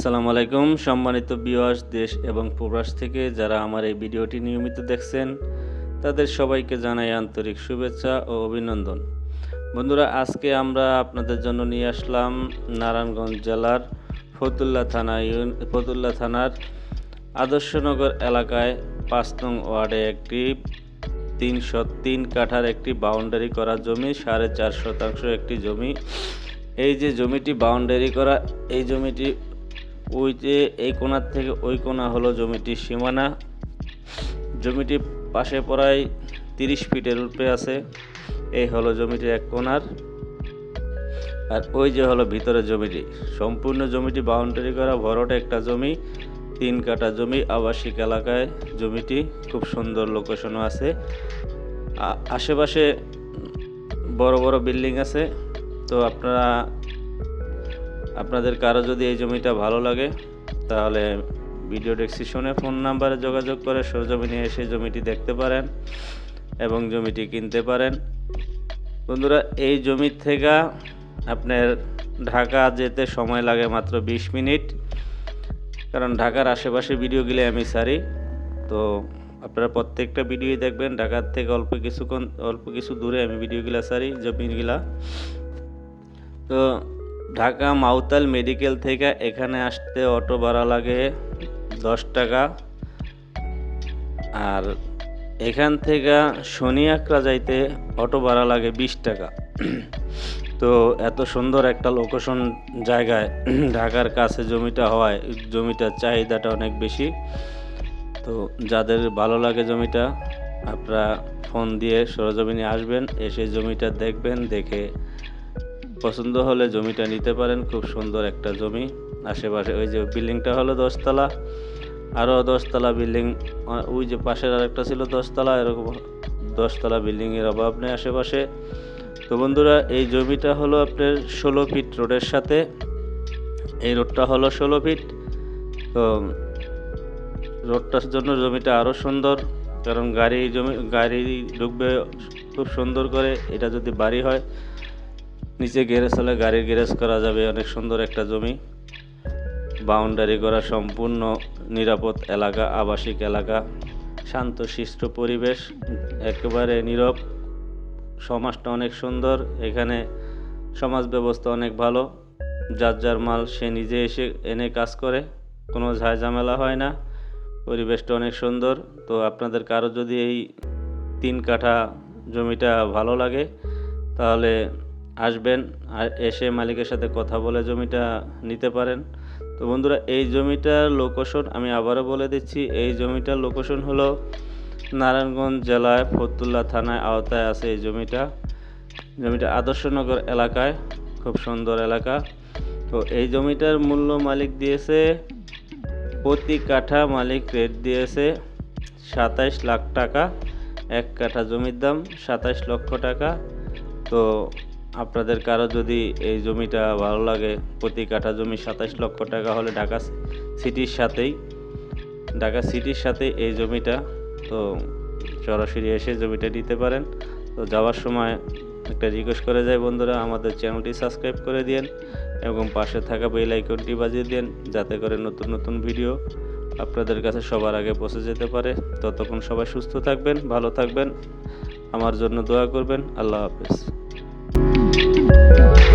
আসসালামু আলাইকুম, সম্মানিত বিওয়াস দেশ এবং প্রবাস থেকে যারা আমার এই ভিডিওটি নিয়মিত দেখছেন, তাদের সবাইকে জানাই আন্তরিক শুভেচ্ছা ও অভিনন্দন। বন্ধুরা, আজকে আমরা আপনাদের জন্য নিয়ে আসলাম নারায়ণগঞ্জ জেলার ফতুল্লা থানা ইউন, ফতুল্লা থানার আদর্শনগর এলাকায় পাঁচ নং ওয়ার্ডে একটি তিনশো তিন কাঠার একটি বাউন্ডারি করা জমি, সাড়ে চার শতাংশ একটি জমি। এই যে জমিটি বাউন্ডারি করা, এই জমিটি ওই যে এই কোণার থেকে ওই কোণা হলো জমিটির সীমানা। জমিটি পাশে প্রায় তিরিশ ফিটের উপরে আছে। এই হলো জমিটির এক কোণার। আর ওই যে হলো ভিতরে জমিটি। সম্পূর্ণ জমিটি বাউন্ডারি করা, ভরট একটা জমি, তিন কাটা জমি, আবাসিক এলাকায় জমিটি। খুব সুন্দর লোকেশনও আছে। আশেপাশে বড় বড় বিল্ডিং আছে। তো আপনারা আপনাদের কারও যদি এই জমিটা ভালো লাগে, তাহলে ভিডিও ডেসক্রিপশনে ফোন নাম্বারে যোগাযোগ করে সরজমিনে এসে জমিটি দেখতে পারেন এবং জমিটি কিনতে পারেন। বন্ধুরা, এই জমি থেকে আপনার ঢাকা যেতে সময় লাগে মাত্র বিশ মিনিট। কারণ ঢাকার আশেপাশে ভিডিওগুলি আমি সারি। তো আপনারা প্রত্যেকটা ভিডিওই দেখবেন। ঢাকার থেকে অল্প কিছুক্ষণ, অল্প কিছু দূরে আমি ভিডিওগুলা সারি, জমিগুলা। তো ঢাকা মাউতাল মেডিকেল থেকে এখানে আসতে অটো ভাড়া লাগে দশ টাকা। আর এখান থেকে শনিয়াকড়া যাইতে অটো ভাড়া লাগে বিশ টাকা। তো এত সুন্দর একটা লোকেশন জায়গায় ঢাকার কাছে জমিটা হওয়ায় জমিটার চাহিদাটা অনেক বেশি। তো যাদের ভালো লাগে জমিটা, আপনারা ফোন দিয়ে সরজমিনে আসবেন, এসে জমিটা দেখবেন, দেখে পছন্দ হলে জমিটা নিতে পারেন, খুব সুন্দর একটা জমি। আশেপাশে ওই যে বিল্ডিংটা হলো দশতলা আরও দশতলা বিল্ডিং ওই যে পাশের আরেকটা ছিল দশতলা, এরকম দশতলা বিল্ডিংয়ের অভাব নেই আশেপাশে। তো বন্ধুরা, এই জমিটা হলো আপনার ষোলো ফিট রোডের সাথে, এই রোডটা হলো ষোলো ফিট। তো রোডটার জন্য জমিটা আরও সুন্দর, কারণ গাড়ি জমি, গাড়ি ঢুকবে খুব সুন্দর করে, এটা যদি বাড়ি হয় নিচে গ্যারেজ হলে গাড়ির গ্যারেজ করা যাবে, অনেক সুন্দর একটা জমি। বাউন্ডারি করা সম্পূর্ণ নিরাপদ এলাকা, আবাসিক এলাকা। শান্ত, শিষ্ট পরিবেশ, একেবারে নীরব। সমাজটা অনেক সুন্দর, এখানে সমাজ ব্যবস্থা অনেক ভালো। যার যার মাল সে নিজে এসে এনে কাজ করে, কোনো ঝামেলা হয় না। পরিবেশটা অনেক সুন্দর। তো আপনাদের কারও যদি এই তিন কাঠা জমিটা ভালো লাগে, তাহলে আসবেন আর এসে মালিকের সাথে কথা বলে জমিটা নিতে পারেন। তো বন্ধুরা, এই জমিটার লোকেশন আমি আবারও বলে দিচ্ছি। এই জমিটার লোকেশন হলো নারায়ণগঞ্জ জেলায় ফতুল্লা থানায় আওতায় আছে এই জমিটা। জমিটা আদর্শনগর এলাকায়, খুব সুন্দর এলাকা। তো এই জমিটার মূল্য মালিক দিয়েছে, প্রতি কাঠা মালিক রেট দিয়েছে সাতাইশ লাখ টাকা। এক কাঠা জমির দাম সাতাইশ লক্ষ টাকা। তো আপনাদের কারও যদি এই জমিটা ভালো লাগে, প্রতি কাঠা জমি সাতাশ লক্ষ টাকা হলে ঢাকা সিটির সাথেই, ঢাকা সিটির সাথে এই জমিটা, তো সরাসরি এসে জমিটা নিতে পারেন। তো যাওয়ার সময় একটা রিকোয়েস্ট করে যায় বন্ধুরা, আমাদের চ্যানেলটি সাবস্ক্রাইব করে দিন এবং পাশে থাকা বেল আইকনটি বাজিয়ে দিন যাতে করে নতুন নতুন ভিডিও আপনাদের কাছে সবার আগে পৌঁছে যেতে পারে। ততক্ষণ সবাই সুস্থ থাকবেন, ভালো থাকবেন। আমার জন্য দোয়া করবেন। আল্লাহ হাফেজ। Música